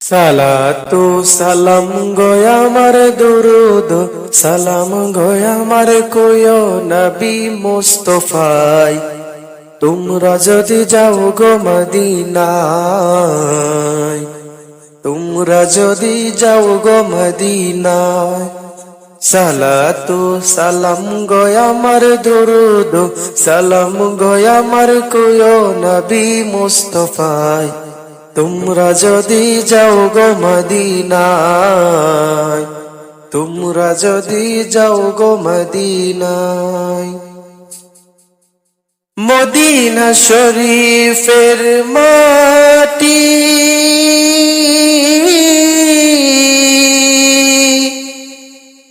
সালাতু সালাম গোয়া আমার দুরুদ, সালাম গোয়া আমার কোয় নবী মুস্তফাই। তোমরা যদি যাও গো মদিনায়, তোমরা যদি যাও গো মদিনায় সালাতু সালাম গোয়া আমার দুরুদ, সালাম গোয়া আমার কোয় নবী মুস্তফাই। তোমরা যদি যাও গো মদিনায়, তোমরা যদি যাও গো মদিনায়। মদিনা শরীফের মাটি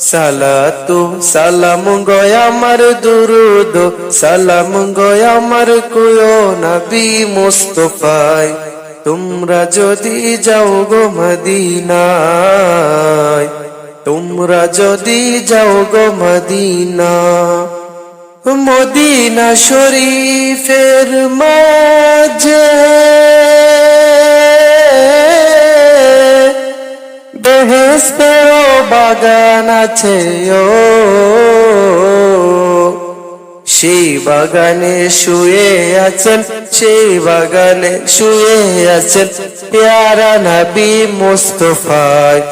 সালাতু সালাম গয়া আমার দুরুদ, সালাম গয়া আমার কুয়ো নবী মুস্তফায় তোমরা যদি যাও গো মদিনায়, তোমরা যদি যাও গো মদিনা। মদিনা শরীফের মাঝে বেহেস্তের বাগান আছে, ও। সেই বাগানে শুয়ে আছেন, সেই বাগানে শুয়ে আছেন প্যারা নবী মুস্তফায়।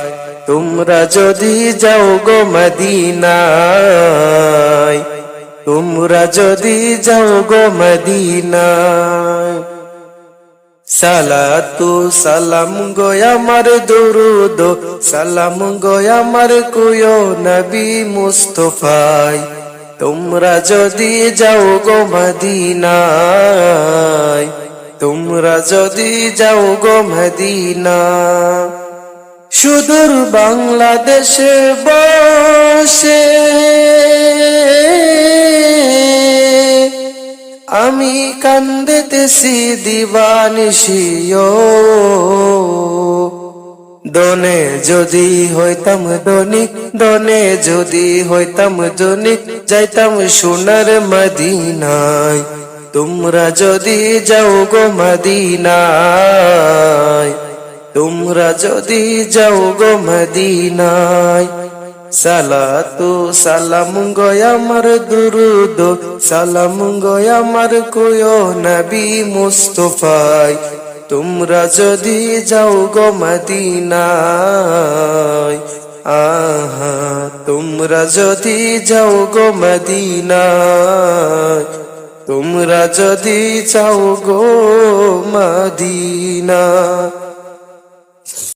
তোমরা যদি যাও গো মদিনায়, তোমরা যদি যাও গো মদিনায়। সালাতু সালাম গোয়া আমার দুরুদ, সালাম গোয়া আমার কুয়ো নবী মুস্তফাই। তোমরা যদি যাও গো মদিনায়, তোমরা যদি যাও গো মদিনা সুদূর বাংলাদেশে বসে আমি কান্দেতেছি দিবানিশিও। দনে যদি হইতাম দনি, দনে যদি হইতাম দনি যাইতাম সোনার মদিনায়। তোমরা যদি যাও গো মদিনায়, তোমরা যদি যাও গো মদিনায়। সালাতু সালাম গয়া আমার দুরুদ, সালাম গয়া আমার কোয় নবী মুস্তফায় তোমরা যদি যাও গো মদিনায়, আহা, তোমরা যদি যাও গো মদিনায়, তোমরা যদি যাও গো মদিনা